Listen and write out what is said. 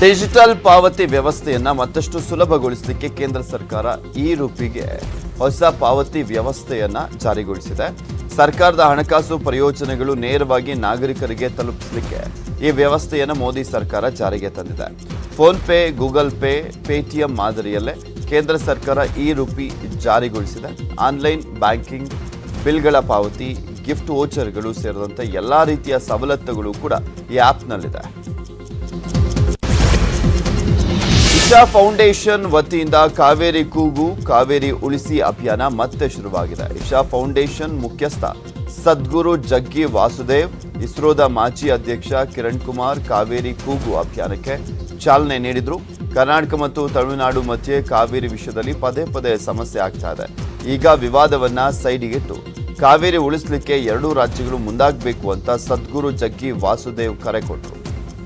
Digital ಪಾವತಿ ವ್ಯವಸ್ಥೆಯನ್ನ ಮತ್ತಷ್ಟು ಸುಲಭಗೊಳಿಸಲಿಕ್ಕೆ ಕೇಂದ್ರ ಸರ್ಕಾರ ಈ ರೂಪಿಗೆ ಹೊಸ ಪಾವತಿ ವ್ಯವಸ್ಥೆಯನ್ನ ಜಾರಿಗೊಳಿಸಿದೆ. ಸರ್ಕಾರದ ಹಣಕಾಸು ಪ್ರಯೋಜನಗಳು ನೇರವಾಗಿ ನಾಗರಿಕರಿಗೆ ತಲುಪಿಸಲಿಕ್ಕೆ ಈ ವ್ಯವಸ್ಥೆಯನ್ನು ಮೋದಿ ಸರ್ಕಾರ ಜಾರಿಗೆ ತಂದಿದೆ. Phone pay, Google Pay, Paytm ಮಾದರಿಯಲ್ಲೇ ಕೇಂದ್ರ ಸರ್ಕಾರ ಈ ರೂಪಿ ಜಾರಿಗೊಳಿಸಿದೆ. ಆನ್ಲೈನ್ ಬ್ಯಾಂಕಿಂಗ್, ಬಿಲ್ಗಳ ಪಾವತಿ, ಗಿಫ್ಟ್ ವೋಚರ್ಗಳು ಸೇರಿದಂತೆ ಎಲ್ಲ ರೀತಿಯ ಸವಲತ್ತುಗಳು ಕೂಡ ಈ ಆಪ್ನಲ್ಲಿದೆ ಇಶಾ ಫೌಂಡೇಶನ್ ವತಿಯಿಂದ ಕಾವೇರಿ ಕೂಗು, ಕಾವೇರಿ ಉಳಿಸಿ ಅಭಿಯಾನ ಮತ್ತೆ ಶುರುವಾಗಿದೆ. ಇಶಾ ಫೌಂಡೇಶನ್ ಮುಖ್ಯಸ್ಥ ಸದ್ಗುರು ಜಗ್ಗಿ ವಾಸುದೇವ್, ಇಸ್ರೋದ ಮಾಜಿ ಅಧ್ಯಕ್ಷ ಕಿರಣ್ ಕುಮಾರ್ ಕಾವೇರಿ ಕೂಗು ಅಭಿಯಾನಕ್ಕೆ ಚಾಲನೆ ನೀಡಿದ್ರು. ಕರ್ನಾಟಕ ಮತ್ತು ತಮಿಳುನಾಡು ಮಧ್ಯೆ ಕಾವೇರಿ ವಿಷಯದಲ್ಲಿ ಪದೇ ಪದೇ ಸಮಸ್ಯೆ ಆಗ್ತಾ ಇದೆ. ಈಗ ವಿವಾದವನ್ನ ಸೈಡಿಗಿಟ್ಟು. ಕಾವೇರಿ ಉಳಿಸಲಿಕ್ಕೆ ಎರಡೂ ರಾಜ್ಯಗಳು ಮುಂದಾಗಬೇಕು ಅಂತ ಸದ್ಗುರು ಜಗ್ಗಿ ವಾಸುದೇವ್ ಕರೆ ಕೊಟ್ಟರು